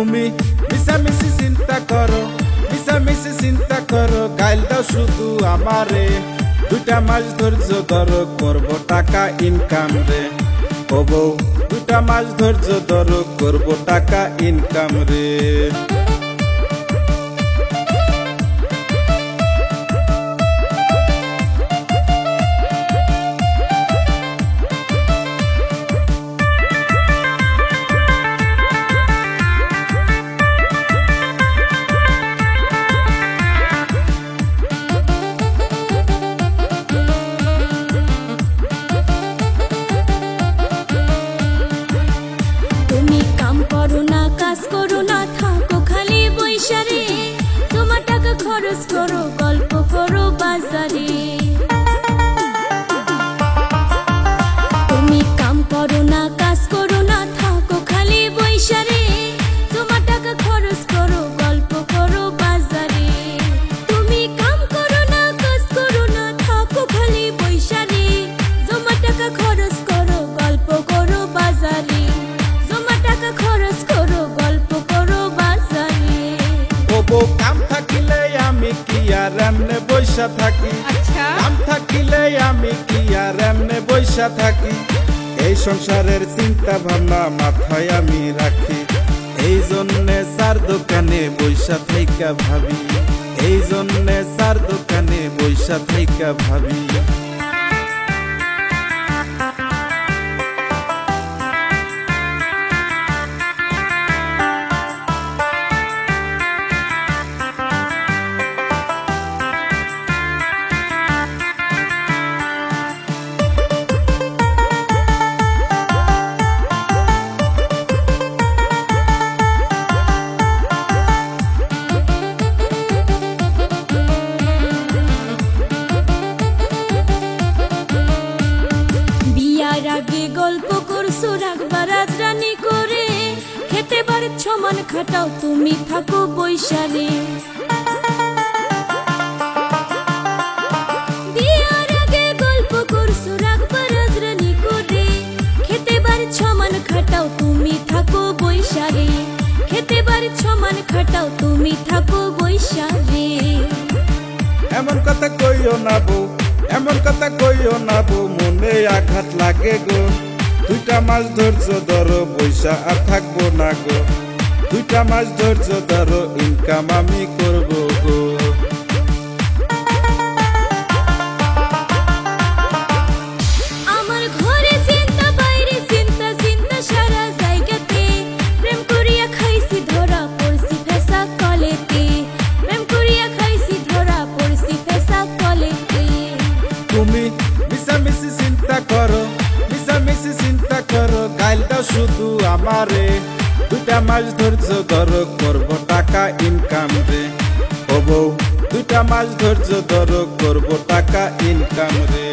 তুমি মিশামিশি চিন্তা করো মিশামিশি চিন্তা করো গাইল দাও শুধু আমারে। দুইটা মাস ধৈর্য ধরো, করব টাকা ইনকাম রে। ও বউ, দুইটা মাস ধৈর্য ধরো, করব টাকা ইনকাম রে। থাকিলে আমি কি আর এমনে বৈশা থাকি? নাম কাম থাকিলে আমি কি আর এমনে বৈশা থাকি? এই সংসারের চিন্তা ভাবনা মাথায় আমি রাখি। এই জন্যে সার দোকানে বৈশা থাইকা ভাবি। এই জন্যে সার দোকানে বৈশা থাইকা ভাবি। সমান খাটাও, তুমি থাকো বার খাটাও, তুমি খাটাও, তুমি এমন কথা কইও না বউ, এমন কথা কইও না বউ, মনে আঘাত লাগে গো। দুইটা মাছ ধৈর্য ধরো পয়সা আর থাকব না গো। দুইটা মাস ধৈর্য ধরো ইনকাম আমি করব গো। তুমি মিশামিশি চিন্তা করো মিশামিশি চিন্তা করো গাইল দাও শুধু আমারে। দুইটা মাস ধৈর্য ধরো, করব টাকা ইনকাম রে। ও বউ, দুইটা মাস ধৈর্য ধরো, করব টাকা ইনকাম রে।